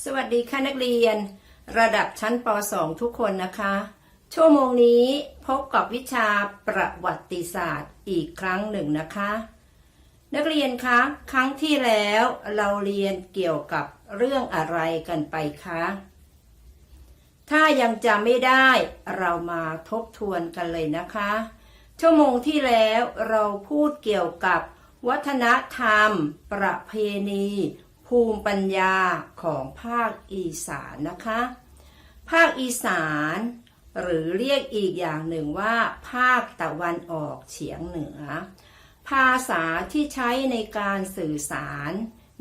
สวัสดีค่ะนักเรียน ระดับชั้นป .2 ทุกคนนะคะ ชั่วโมงนี้พบกับวิชาประวัติศาสตร์อีกครั้งหนึ่งนะคะ นักเรียนคะครั้งที่แล้วเราเรียนเกี่ยวกับเรื่องอะไรกันไปคะถ้ายังจำไม่ได้เรามาทบทวนกันเลยนะคะ ชั่วโมงที่แล้วเราพูดเกี่ยวกับวัฒนธรรม ประเพณี ภูมิปัญญาของภาคอีสานนะคะ ภาคอีสาน หรือเรียกอีกอย่างหนึ่งว่า ภาคตะวันออกเฉียงเหนือ ภาษาที่ใช้ในการสื่อสาร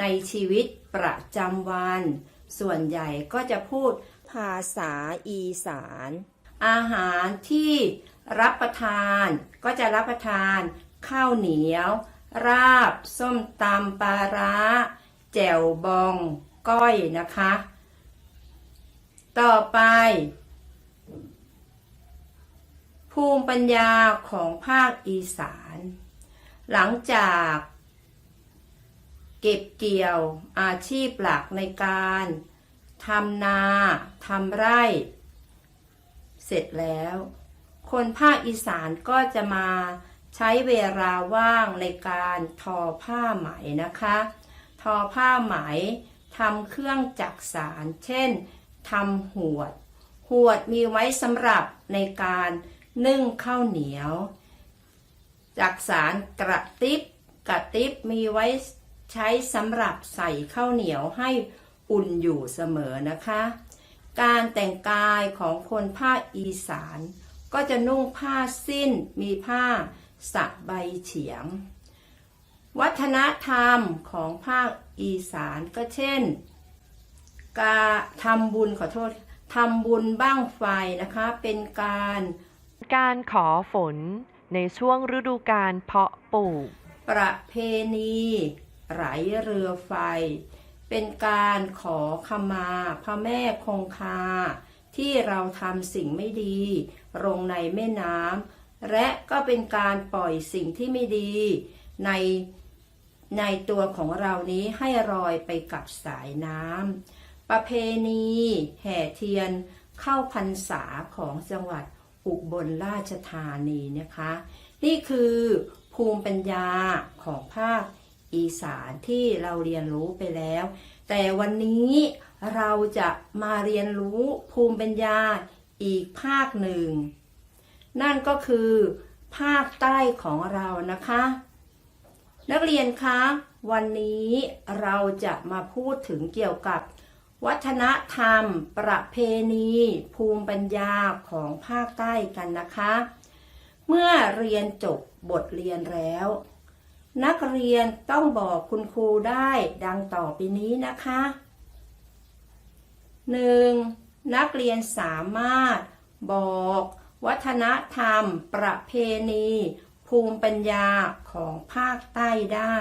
ในชีวิตประจำวัน ส่วนใหญ่ก็จะพูดภาษาอีสาน อาหารที่รับประทานก็จะรับประทาน ข้าวเหนียว ราบ ส้มตำปลาร้า แจ่วบองก้อยนะคะ ต่อไป ภูมิปัญญาของภาคอีสาน หลังจากเก็บเกี่ยวอาชีพหลักในการทำนาทำไร่ เสร็จแล้ว คนภาคอีสานก็จะมาใช้เวลาว่างในการทอผ้าไหมนะคะ ทอผ้าไหมทำเครื่องจักสารเช่นทำหวด หวดมีไว้สำหรับในการนึ่งข้าวเหนียว จักสารกระติบกระติบมีไว้ใช้สำหรับใส่ข้าวเหนียวให้อุ่นอยู่เสมอนะคะ การแต่งกายของคนภาคอีสาน ก็จะนุ่งผ้าสิ้นมีผ้าสักใบเฉียง วัฒนธรรมของภาคอีสานก็เช่น การทำบุญขอโทษทำบุญบ้างไฟนะคะ เป็นการการขอฝนในช่วงฤดูการเพาะปลูก ประเพณีไหลเรือไฟ เป็นการขอขมาพระแม่คงคา ที่เราทำสิ่งไม่ดี ลงในแม่น้ำและก็เป็นการปล่อยสิ่งที่ไม่ดีใน ในตัวของเรานี้ให้ลอยไปกับสายน้ำประเพณีแห่เทียนเข้าพรรษาของจังหวัดอุบลราชธานีนะคะ นี่คือภูมิปัญญาของภาคอีสานที่เราเรียนรู้ไปแล้ว แต่วันนี้เราจะมาเรียนรู้ภูมิปัญญาอีกภาคหนึ่ง นั่นก็คือภาคใต้ของเรานะคะ นักเรียนคะ วันนี้เราจะมาพูดถึงเกี่ยวกับ วัฒนธรรม ประเพณี ภูมิปัญญาของภาคใต้กันนะคะ เมื่อเรียนจบบทเรียนแล้ว นักเรียนต้องบอกคุณครูได้ดังต่อไปนี้นะคะ 1. นักเรียนสามารถบอก วัฒนธรรม ประเพณี ภูมิปัญญาของภาคใต้ได้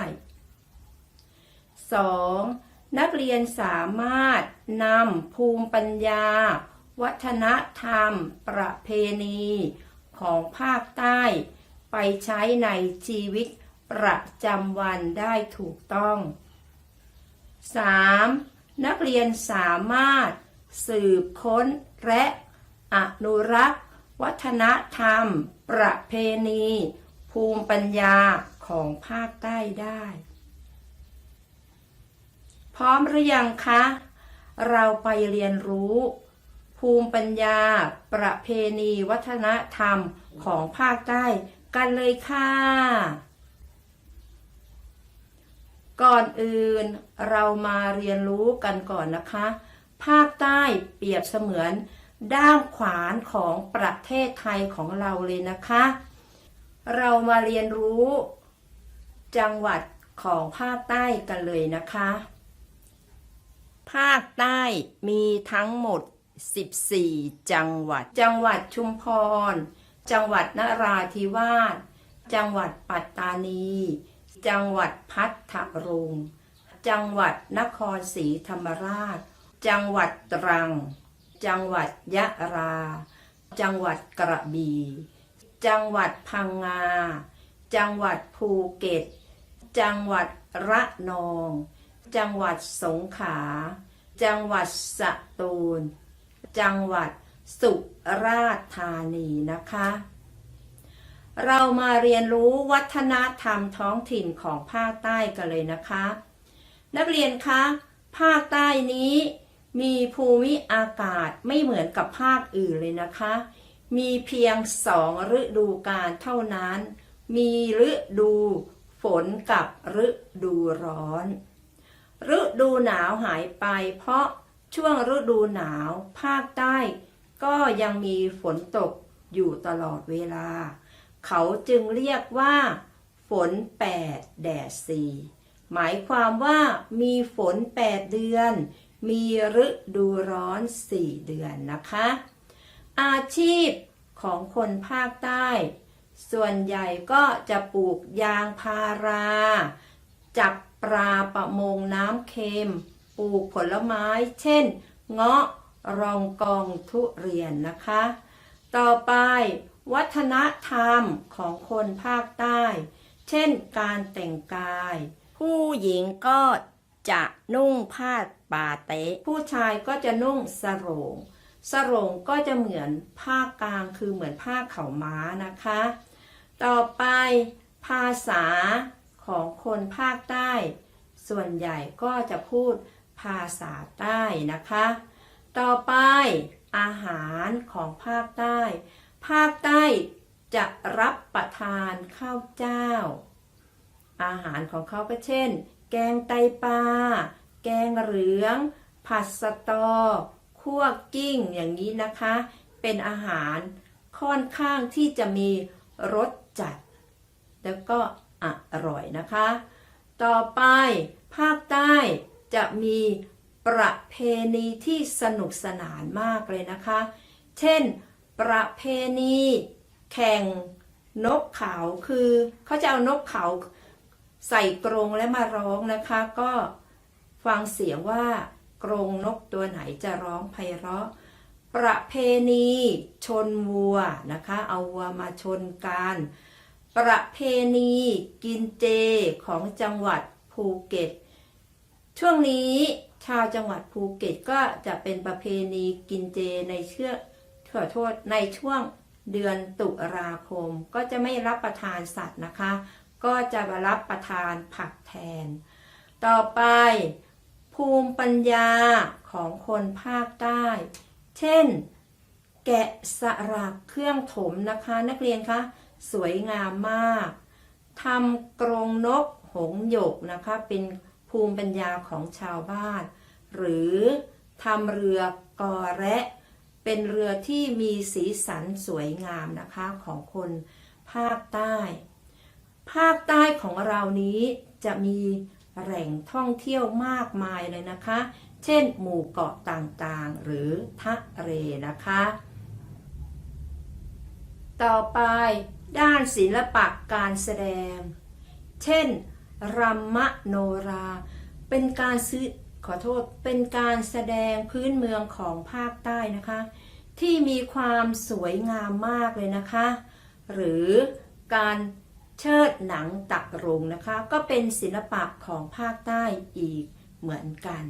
2. นักเรียนสามารถนำภูมิปัญญา วัฒนธรรม ประเพณี ของภาคใต้ ไปใช้ในชีวิตประจำวันได้ถูกต้อง 3. นักเรียนสามารถสืบค้นและอนุรักษ์ วัฒนธรรม ประเพณี ภูมิปัญญาของภาคใต้ได้ พร้อมหรือยังคะ เราไปเรียนรู้ ภูมิปัญญา ประเพณีวัฒนธรรมของภาคใต้กันเลยค่ะ ก่อนอื่นเรามาเรียนรู้กันก่อนนะคะ ภาคใต้เปรียบเสมือนด้ามขวานของประเทศไทยของเราเลยนะคะ เรามาเรียนรู้ จังหวัดของภาคใต้กันเลยนะคะ ภาคใต้มีทั้งหมด 14 จังหวัด จังหวัดชุมพร จังหวัดนราธิวาส จังหวัดปัตตานี จังหวัดพัทลุง จังหวัดนครศรีธรรมราช จังหวัดตรัง จังหวัดยะรา จังหวัดกระบี่ จังหวัดพังงา จังหวัดภูเก็ต จังหวัดระนอง จังหวัดสงขลา จังหวัดสตูล จังหวัดสุราษฎร์ธานีนะคะ เรามาเรียนรู้วัฒนธรรมท้องถิ่นของภาคใต้กันเลยนะคะ นักเรียนคะ ภาคใต้นี้มีภูมิอากาศไม่เหมือนกับภาคอื่นเลยนะคะ มีเพียงสองฤดูกาลเท่านั้น มีฤดูฝนกับฤดูร้อน ฤดูหนาวหายไป เพราะช่วงฤดูหนาวภาคใต้ ก็ยังมีฝนตกอยู่ตลอดเวลา เขาจึงเรียกว่า ฝนแปดแดดสี่หมายความว่ามีฝนแปดเดือน มีฤดูร้อนสี่เดือนนะคะ อาชีพของคนภาคใต้ ส่วนใหญ่ก็จะปลูกยางพารา จับปลาประมงน้ำเค็ม ปลูกผลไม้ เช่น เงาะ รองกองทุเรียนนะคะ ต่อไปวัฒนธรรมของคนภาคใต้ เช่นการแต่งกาย ผู้หญิงก็จะนุ่งผ้าปาเตะ ผู้ชายก็จะนุ่งสโรง สรงก็จะเหมือนผ้ากลางคือเหมือนผ้าเข่าม้านะคะ ต่อไปภาษาของคนภาคใต้ ส่วนใหญ่ก็จะพูดภาษาใต้นะคะ ต่อไปอาหารของภาคใต้ ภาคใต้จะรับประทานข้าวเจ้า อาหารของเขาก็เช่น แกงไตปลา แกงเหลือง ผัดสะตอ คั่วกิ้งอย่างนี้นะคะ เป็นอาหารค่อนข้างที่จะมีรสจัด แล้วก็อร่อยนะคะ ต่อไปภาคใต้จะมีประเพณีที่สนุกสนานมากเลยนะคะ เช่น ประเพณี แข่งนกเขาคือเขาจะเอานกเขาใส่กรงและมาร้องนะคะ ก็ฟังเสียงว่า กรงนกตัวไหนจะร้องไพเราะ ประเพณีชนวัวนะคะ เอาวัวมาชนกัน ประเพณีกินเจของจังหวัดภูเก็ต ช่วงนี้ชาวจังหวัดภูเก็ตก็จะเป็นประเพณีกินเจในเชื่อขอโทษในช่วงเดือนตุลาคม ก็จะไม่รับประทานสัตว์นะคะ ก็จะรับประทานผักแทน ต่อไป ภูมิปัญญาของคนภาคใต้ เช่น แกะสลักเครื่องถมนะคะ นักเรียนคะสวยงามมากทำกรงนกหงหยกนะคะ เป็นภูมิปัญญาของชาวบ้าน หรือทำเรือกอแระเป็นเรือที่มีสีสันสวยงามนะคะของคนภาคใต้ ภาคใต้ของเรานี้จะมี แหล่งท่องเที่ยวมากมายเลยนะคะ เช่น หมู่เกาะต่างๆ หรือทะเลนะคะ ต่อไปด้านศิลปะการแสดง เช่นรัมมโนรา เป็นการซื้อขอโทษ เป็นการแสดงพื้นเมืองของภาคใต้นะคะ ที่มีความสวยงามมากเลยนะคะ หรือการ เชิดหนังตักรงนะคะ ก็เป็นศิลปะของภาคใต้อีกเหมือนกัน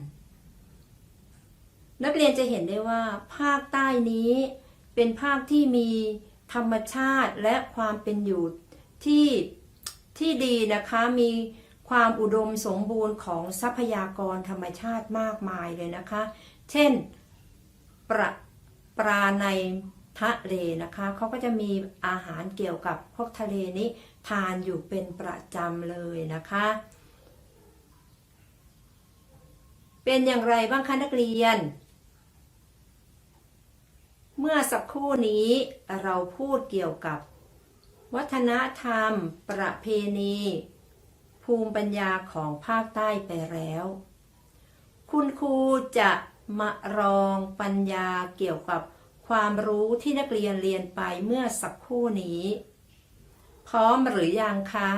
นักเรียนจะเห็นได้ว่า ภาคใต้นี้เป็นภาคที่มีธรรมชาติและความเป็นอยู่ที่ที่ดีนะคะมีความอุดมสมบูรณ์ของทรัพยากรธรรมชาติมากมายเลยนะคะ เช่นปลาปลาใน ทะเลนะคะเขาก็จะมีอาหารเกี่ยวกับพวกทะเลนี้ทานอยู่เป็นประจำเลยนะคะ เป็นอย่างไรบ้างคะนักเรียน เมื่อสักครู่นี้เราพูดเกี่ยวกับ วัฒนธรรม ประเพณี ภูมิปัญญาของภาคใต้ไปแล้ว คุณครูจะมารองปัญญาเกี่ยวกับ ความรู้ที่นักเรียนเรียนไปเมื่อสักครู่นี้ พร้อมหรือยังคะ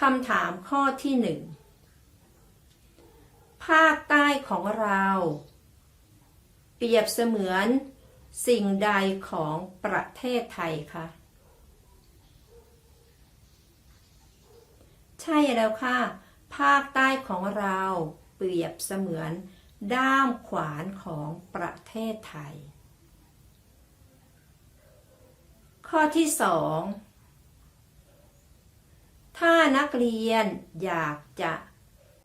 คำถามข้อที่หนึ่งภาคใต้ของเรา เปรียบเสมือนสิ่งใดของประเทศไทยคะ ใช่แล้วค่ะ ภาคใต้ของเราเปรียบเสมือน ด้ามขวานของประเทศไทย ข้อที่สองถ้านักเรียนอยากจะ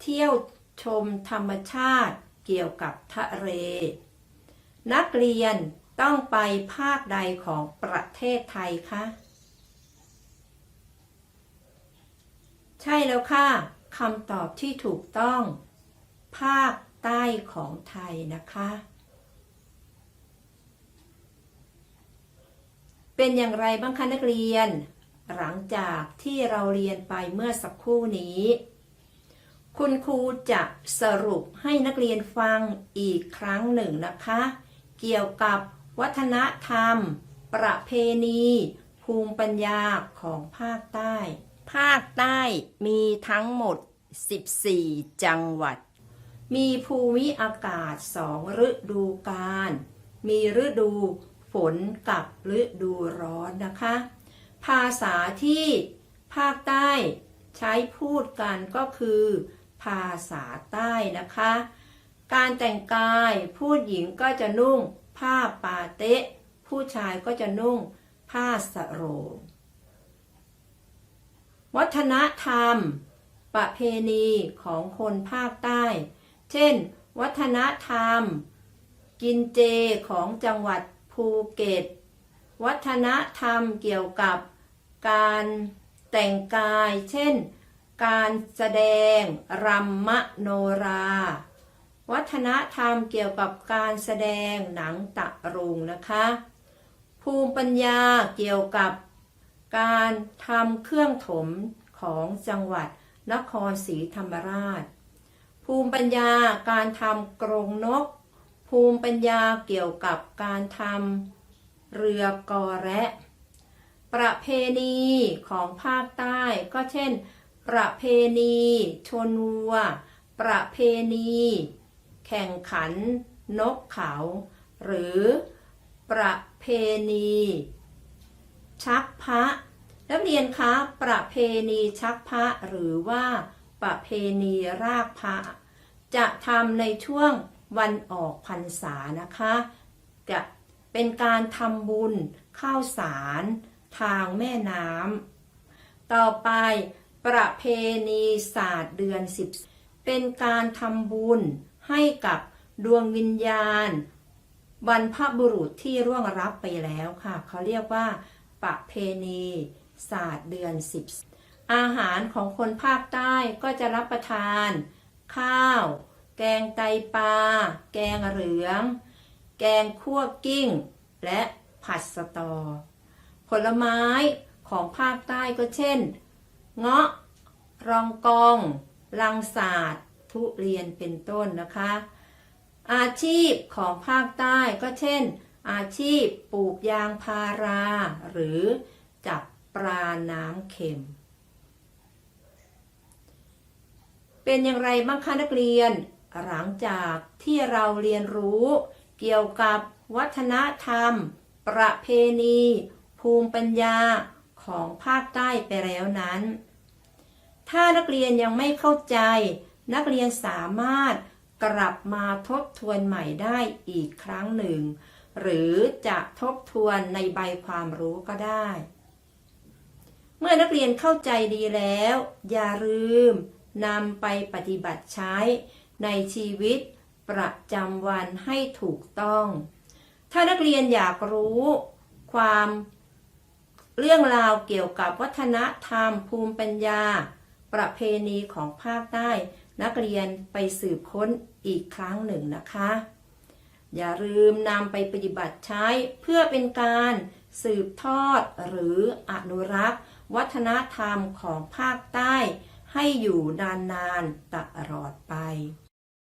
เที่ยวชมธรรมชาติเกี่ยวกับทะเล นักเรียนต้องไปภาคใดของประเทศไทยคะ ใช่แล้วค่ะคำตอบที่ถูกต้อง ภาค ใต้ของไทยนะคะ เป็นอย่างไรบ้างคะนักเรียน หลังจากที่เราเรียนไปเมื่อสักครู่นี้ คุณครูจะสรุปให้นักเรียนฟังอีกครั้งหนึ่งนะคะ เกี่ยวกับวัฒนธรรม ประเพณี ภูมิปัญญาของภาคใต้ ภาคใต้มีทั้งหมด 14 จังหวัด มีภูมิอากาศสองฤดูกาล มีฤดูฝนกับฤดูร้อนนะคะ ภาษาที่ภาคใต้ใช้พูดกันก็คือ ภาษาใต้นะคะ การแต่งกายผู้หญิงก็จะนุ่ง ผ้าปาเตะ ผู้ชายก็จะนุ่ง ผ้าสโรง วัฒนธรรม ประเพณีของคนภาคใต้ เช่น วัฒนธรรม กินเจของจังหวัดภูเก็ต วัฒนธรรมเกี่ยวกับการแต่งกาย เช่น การแสดงรำมโนรา วัฒนธรรมเกี่ยวกับการแสดงหนังตะรุงนะคะ ภูมิปัญญาเกี่ยวกับการทำเครื่องถมของจังหวัดนครศรีธรรมราช ภูมิปัญญาการทำกรงนก ภูมิปัญญาเกี่ยวกับการทำเรือกอแระ ประเพณีของภาคใต้ก็เช่น ประเพณีชนวัว ประเพณี แข่งขันนกเขา หรือประเพณี ชักพระนักเรียนคะประเพณีชักพระหรือว่าประเพณีรากพระ จะทำในช่วงวันออกพรรษานะคะ จะเป็นการทำบุญข้าวสาร ทางแม่น้ำต่อไปประเพณีศาสตร์เดือนสิบเป็นการทำบุญให้กับดวงวิญญาณบรรพบุรุษที่ร่วงรับไปแล้วค่ะ เขาเรียกว่า ประเพณีศาสตร์เดือนสิบอาหารของคนภาคใต้ก็จะรับประทาน ข้าว แกงไตปลา แกงเหลือง แกงคั่วกิ้ง และผัดสตอ ผลไม้ของภาคใต้ก็เช่น เงาะ รองกอง ลังสาดทุเรียนเป็นต้นนะคะ อาชีพของภาคใต้ก็เช่น อาชีพปลูกยางพารา หรือจับปลาน้ำเค็ม เป็นอย่างไรบ้างคะนักเรียน หลังจากที่เราเรียนรู้ เกี่ยวกับวัฒนธรรม ประเพณี ภูมิปัญญาของภาคใต้ไปแล้วนั้น ถ้านักเรียนยังไม่เข้าใจ นักเรียนสามารถกลับมาทบทวนใหม่ได้อีกครั้งหนึ่ง หรือจะทบทวนในใบความรู้ก็ได้ เมื่อนักเรียนเข้าใจดีแล้ว อย่าลืม นำไปปฏิบัติใช้ในชีวิตประจำวันให้ถูกต้อง ถ้านักเรียนอยากรู้ความเรื่องราวเกี่ยวกับวัฒนธรรมภูมิปัญญา ประเพณีของภาคใต้ นักเรียนไปสืบค้นอีกครั้งหนึ่งนะคะ อย่าลืมนำไปปฏิบัติใช้เพื่อเป็นการสืบทอดหรืออนุรักษ์ วัฒนธรรมของภาคใต้ ให้อยู่นานๆตลอดไป